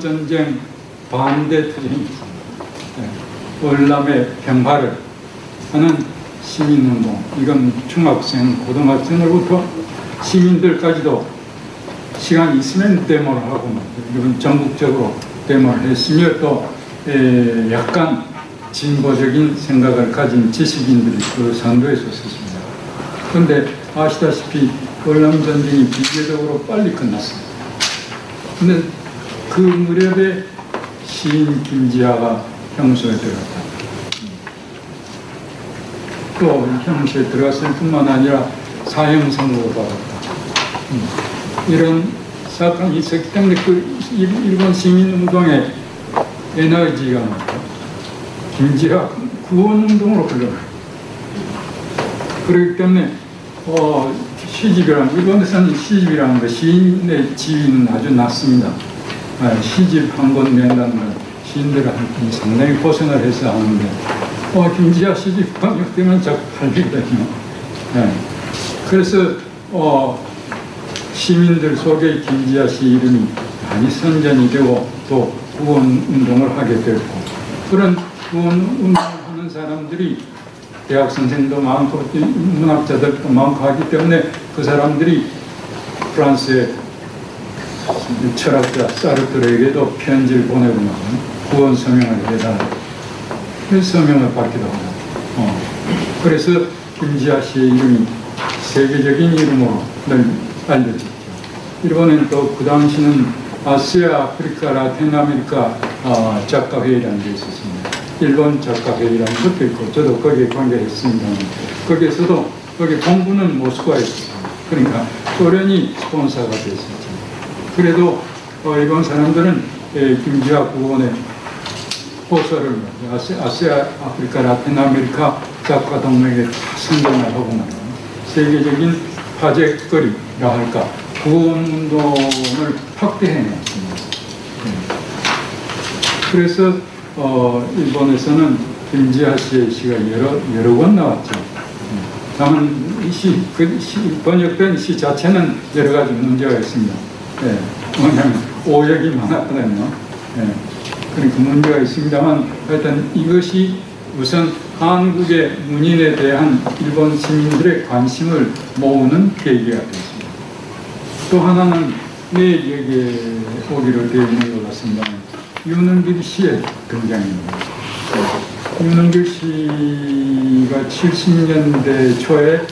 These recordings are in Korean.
전쟁 반대 투쟁입니다. 월남의 평화를 하는 시민운동 이건 중학생, 고등학생으로부터 시민들까지도 시간 있으면 데모를 하고 이건 전국적으로 데모를 했으며 또 에, 약간 진보적인 생각을 가진 지식인들이 그 선도에 섰습니다. 그런데 아시다시피 월남 전쟁이 비교적으로 빨리 끝났습니다. 근데 그 무렵에 시인 김지아가 형소에 들어갔다. 또 형소에 들어갔을 뿐만 아니라 사형 선고를 받았다. 음. 이런 사건이 있었기 때문에 그 일본 시민운동의 에너지가 김지아 구원운동으로 흘러가요. 그렇기 때문에 어, 시집이라는 일본에서는 시집이라는 거 시인의 지위는 아주 낮습니다. 아, 시집 한 권 낸다는 건 시인들한테 상당히 고생을 해서 하는데 어, 김지아 시집 방역되면 자꾸 팔리거든요. 네. 그래서 어, 시민들 속에 김지아 씨 이름이 많이 선전이 되고 또 구원 운동을 하게 됐고 그런 구원 운동을 하는 사람들이 대학 선생도 많고 문학자들도 많고 하기 때문에 그 사람들이 프랑스의 철학자 사르트르에게도 편지를 보내고 나면 구원 서명을 해달라. 그 서명을 받기도 하고. 어. 그래서 김지아 씨의 이름이 세계적인 이름으로 늘 알려졌죠. 일본에는 또그 당시는 아시아, 아프리카, 라틴 아메리카 아, 작가회의라는 게 있었습니다. 일본 작가회의라는 것도 있고, 저도 거기에 관계했습니다. 거기에서도, 거기 본부는 모스크바에 있었습니다. 그러니까 소련이 스폰서가 됐었죠. 그래도 어, 일본 사람들은 에, 김지아 구원의 호소를 아시아, 아시아, 아프리카, 라틴 아메리카 작가 동맹에 선정을 하고 나면 세계적인 화제거리라 할까 구원 운동을 확대해 놨습니다. 그래서 어, 일본에서는 김지아 씨의 시가 여러 여러 권 나왔죠. 다만 이 시, 그 시, 번역된 시 자체는 여러 가지 문제가 있습니다. 예, 왜냐하면 오역이 많았거든요. 예, 그러니까 문제가 있습니다만 하여튼 이것이 우선 한국의 문인에 대한 일본 시민들의 관심을 모으는 계기가 됐습니다. 또 하나는 내 여기에 오기로 되어 있는 것 같습니다. 윤은길 씨의 등장입니다. 윤은길 씨가 70년대 초에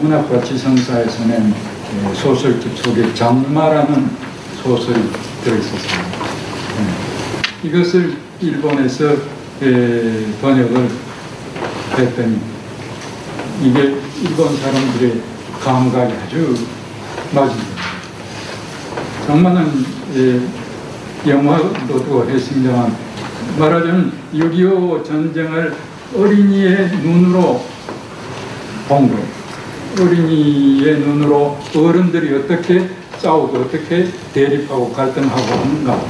문학과 지성사에서 낸 소설집 속에 장마라는 소설이 들어있었습니다. 이것을 일본에서 번역을 했더니 이게 일본 사람들의 감각이 아주 맞은 겁니다. 장마는 영화도 했습니다만 말하자면 6.25 전쟁을 어린이의 눈으로 본 거예요. 어린이의 눈으로 어른들이 어떻게 싸우고 어떻게 대립하고 갈등하고 하는가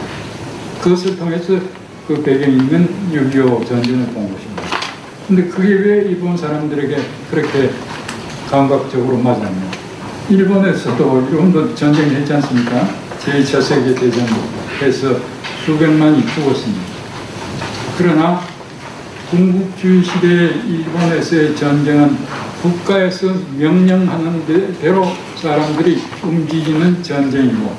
그것을 통해서 그 배경이 있는 6.25 전쟁을 본 것입니다. 근데 그게 왜 일본 사람들에게 그렇게 감각적으로 맞았냐. 일본에서도 일본도 전쟁을 했지 않습니까? 제2차 세계대전도 해서 수백만이 죽었습니다. 그러나 군국주의 시대의 일본에서의 전쟁은 국가에서 명령하는 대로 사람들이 움직이는 전쟁이고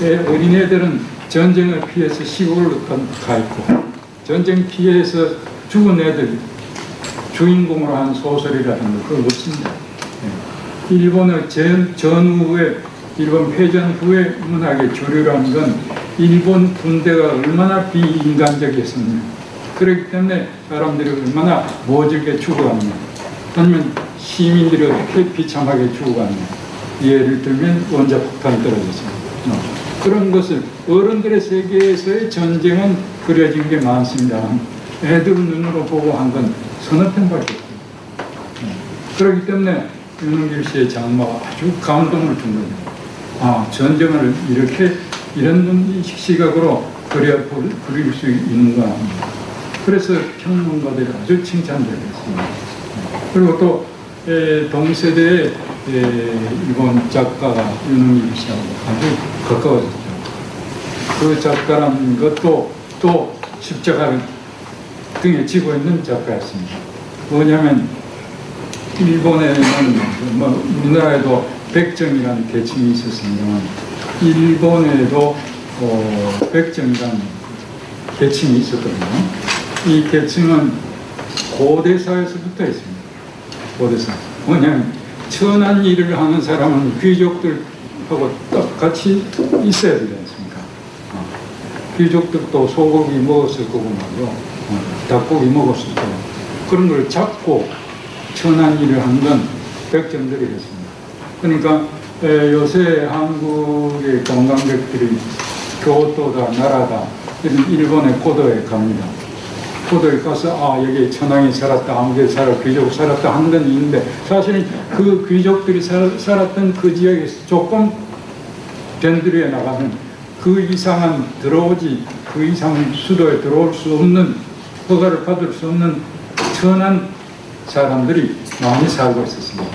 어린애들은 전쟁을 피해서 시골로 가 있고 전쟁 피해서 죽은 애들 주인공으로 한 소설이라는 거 없습니다. 일본의 전, 전후에 일본 패전 후에 문학의 주류라는 건 일본 군대가 얼마나 비인간적이었느냐 그렇기 때문에 사람들이 얼마나 모질게 죽어갔냐 아니면 시민들이 어떻게 비참하게 죽어갔냐 예를 들면 원자폭탄이 떨어졌습니다 어. 그런 것을 어른들의 세계에서의 전쟁은 그려진 게 많습니다 애들 눈으로 보고 한 건 서너 편밖에 없습니다 어. 그렇기 때문에 윤은길 씨의 장마가 아주 감동을 준 거죠 아 전쟁을 이렇게 이런 시각으로 그려 그릴 수 있는가 그래서 평론가들이 아주 칭찬드렸습니다. 그리고 또 에, 동세대의 에, 일본 작가가 윤흥일 씨하고 아주 가까워졌죠. 그 작가라는 것도 또 십자가를 등에 지고 있는 작가였습니다. 뭐냐면 일본에는 뭐 우리나라에도 백정이라는 계층이 있었습니다만 일본에도 어, 백정이라는 계층이 있었거든요. 이 계층은 고대사에서부터 있습니다. 고대사. 뭐냐면 천한 일을 하는 사람은 귀족들하고 똑같이 있어야 되지 않습니까? 어. 귀족들도 소고기 먹었을 거고 말이요. 어, 닭고기 먹었을 거고. 그런 걸 잡고 천한 일을 한 건 백정들이 했습니다. 그러니까 에, 요새 한국의 관광객들이 교토다, 나라다, 이런 일본의 고도에 갑니다. 고도에 가서 아 여기 천황이 살았다, 아무개 살았, 귀족 살았다 하는 건 있는데 사실은 그 귀족들이 살, 살았던 그 지역에서 조금 변두리에 나가면 그 이상은 들어오지 그 이상은 수도에 들어올 수 없는 허가를 받을 수 없는 천한 사람들이 많이 살고 있었습니다.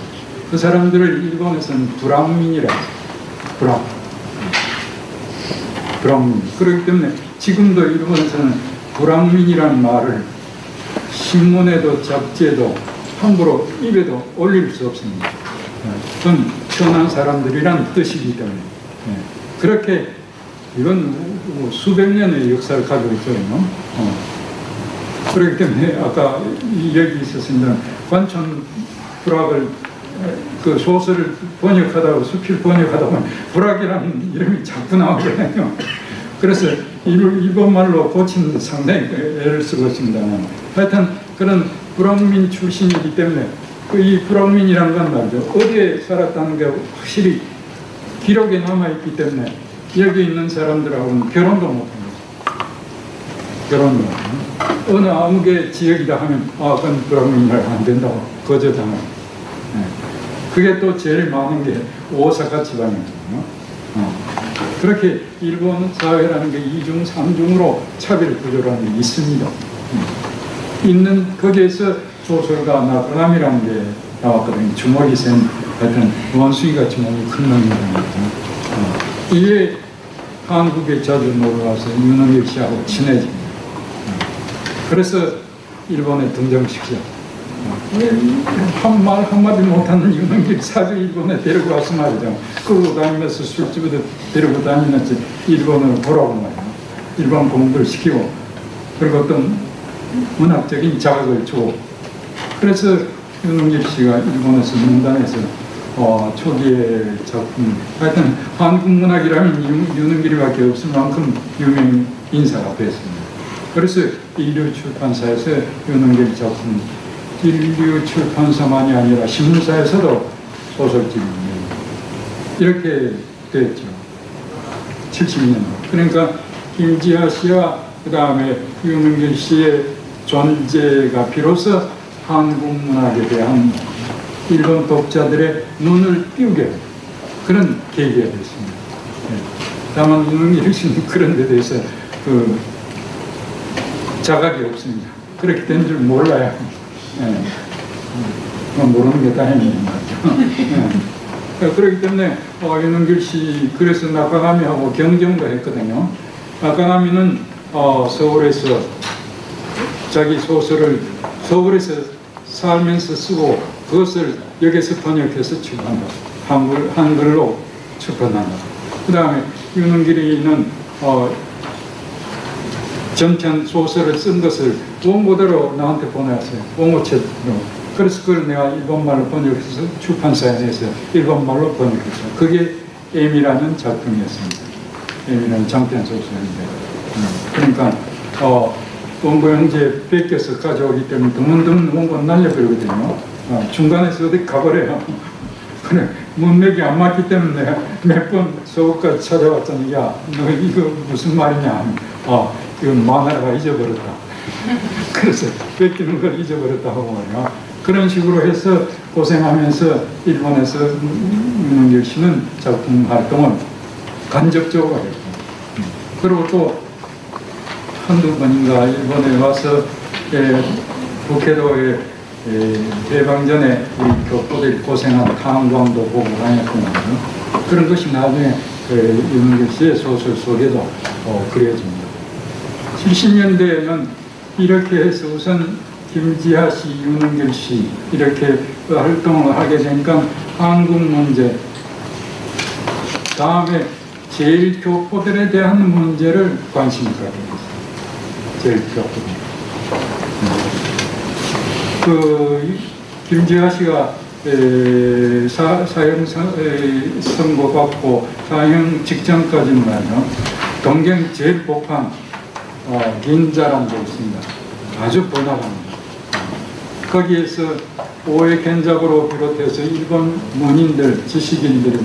그 사람들을 일본에서는 브라민이라 브라 브라민. 그렇기 때문에 지금도 일본에서는 브라민이라는 말을 신문에도 잡지에도 함부로 입에도 올릴 수 없습니다. 그건 천한 사람들이란 뜻이기 때문에 네. 그렇게 이건 뭐 수백 년의 역사를 가지고 있거든요. 어. 그렇기 때문에 아까 여기 있었습니다. 관천 불학을 그 소설을 번역하다가 수필 번역하다 보면 불학이라는 이름이 자꾸 나오거든요. 그래서 일본말로 고친 상당히 애를 쓰고 있습니다. 하여튼 그런 불황민 출신이기 때문에 그이 불황민이라는 건 말이죠. 어디에 살았다는 게 확실히 기록에 남아있기 때문에 여기 있는 사람들하고는 결혼도 못합니다. 결혼도 어느 아무개 지역이다 하면 아 그건 불황민이라 안 된다고 거절당하고 네. 그게 또 제일 많은 게 오사카 지방이거든요. 어. 그렇게 일본 사회라는 게 이중 삼중으로 차별 구조라는 게 있습니다. 음. 있는 거기에서 소설가 나그남이라는 게 나왔거든요. 주먹이 센 하여튼 원숭이 같이 몸이 큰 놈이라는 거. 어. 이게 한국에 자주 놀러와서 윤석열 씨하고 친해집니다. 어. 그래서 일본에 등장시키죠. 한말 한마디 못하는 윤석열 사주 일본에 데리고 와서 말이죠. 끌고 다니면서 술집에도 데리고 다니면서 일본으로 보라고 말이죠. 일본 공부를 시키고 그리고 어떤 문학적인 자극을 주고 그래서 윤석열 씨가 일본에서 문단에서 어, 초기의 작품 하여튼 한국 문학이라면 윤석열이밖에 없을 만큼 유명 인사가 됐습니다. 그래서 인류 출판사에서 윤석열 작품 인류 출판사만이 아니라 신문사에서도 소설집입니다. 이렇게 됐죠. 70년. 그러니까 김지하 씨와 그 다음에 유명길 씨의 존재가 비로소 한국 문학에 대한 일본 독자들의 눈을 띄우게 그런 계기가 됐습니다. 네. 다만 유명길 씨는 그런 데 대해서 그 자각이 없습니다. 그렇게 된 줄 몰라요. 네. 모르는 게 다행이에요. 네. 그렇기 때문에 어, 윤은길 씨 그래서 낙가가미하고 경쟁도 했거든요. 낙가가미는 어, 서울에서 자기 소설을 서울에서 살면서 쓰고 그것을 여기서 번역해서 출판한다. 한글, 한글로 출판한다. 그 다음에 윤은길이는 어, 전편 소설을 쓴 것을 원고대로 나한테 보내왔어요. 원고책으로. 그래서 그걸 내가 일본말로 번역해서 출판사에 내서 일본말로 번역했어요. 그게 M이라는 작품이었습니다. M이라는 장편 소설인데. 음, 그러니까 어, 원고 형제 뺏겨서 가져오기 때문에 드문드문 원고 날려버리거든요. 어, 중간에서 어디 가버려요. 그래, 문맥이 안 맞기 때문에 몇 번 서울까지 찾아왔더니, 야, 너 이거 무슨 말이냐. 어, 이건 만화가 잊어버렸다. 그래서 뺏기는 걸 잊어버렸다 하고 말이야. 그런 식으로 해서 고생하면서 일본에서 윤석열 씨는 작품 활동을 간접적으로 했고 그리고 또 한두 번인가 일본에 와서 예, 북해도에 예, 해방 전에 우리 교포들이 고생한 탄광도 보고 다녔구나 그런 것이 나중에 그 윤석열 씨의 소설 속에도 어, 그려집니다. 70년대에는 이렇게 해서 우선 김지하 씨, 윤은결 씨 이렇게 활동을 하게 되니까 한국 문제 다음에 제일 교포들에 대한 문제를 관심을 가지고 있어요. 제일 교포들. 그 김지하 씨가 사형 선- 에, 선고 받고 사형 직전까지는 말이죠. 동경 제일 복한 어, 긴자라는 데 있습니다. 아주 번화합니다. 거기에서 오해 견작으로 비롯해서 일본 문인들, 지식인들이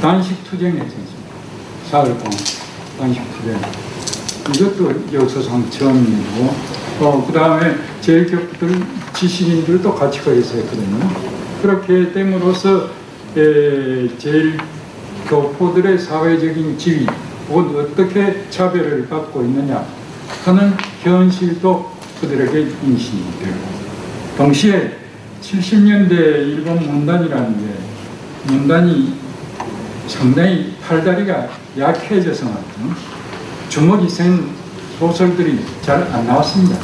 단식 투쟁했습니다. 사흘 동안 단식 투쟁. 이것도 역사상 처음이고, 어, 그 다음에 제일 격들 지식인들도 같이 거기서 했거든요. 그렇게 됨으로써 에, 제일 교포들의 사회적인 지위, 혹은 어떻게 차별을 받고 있느냐 하는 현실도 그들에게 인식이 되고 동시에 70년대 일본 문단이라는 게 문단이 상당히 팔다리가 약해져서. 주먹이 센 소설들이 잘 안 나왔습니다.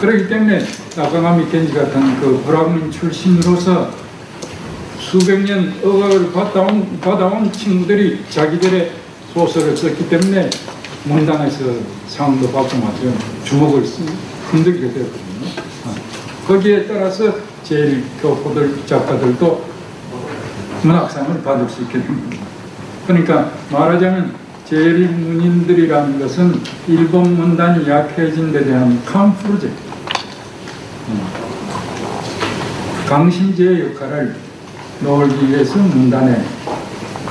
그렇기 때문에 나가마미 겐지 같은 그 브라문 출신으로서 수백 년 억을 받아온, 받아온 친구들이 자기들의 소설을 썼기 때문에 문단에서 상도 받고 말이죠. 주목을 쓰- 흔들게 되었거든요. 아, 거기에 따라서 제일 교포들 작가들도 문학상을 받을 수 있게 됩니다. 그러니까 말하자면 제일 문인들이라는 것은 일본 문단이 약해진 데 대한 캄프루제 강신제의 역할을 넣기 위해서 문단에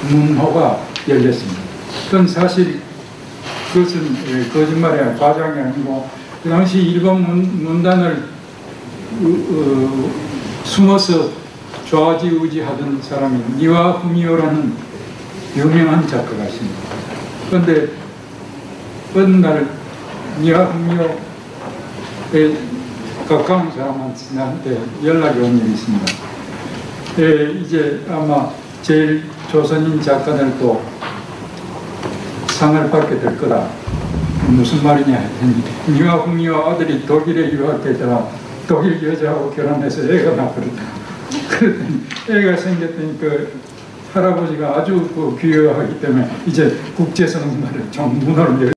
문호가 열렸습니다. 그건 사실 그것은 예, 거짓말이 과장이 아니고 그 당시 일본 문, 문단을 어, 어, 숨어서 좌지우지하던 사람이 니와 후미오라는 유명한 작가가 있습니다. 그런데 어느 날 니와 후미오에 가까운 사람한테 연락이 온 일이 있습니다. 예, 이제 아마 제일 조선인 작가들도 상을 받게 될 거다. 무슨 말이냐 했더니 니와 흥미와 아들이 독일에 유학했다가 독일 여자하고 결혼해서 애가 낳거든요. 그랬더니 애가 생겼더니 그 할아버지가 아주 그 귀여워하기 때문에 이제 국제선언을 좀 문호를 열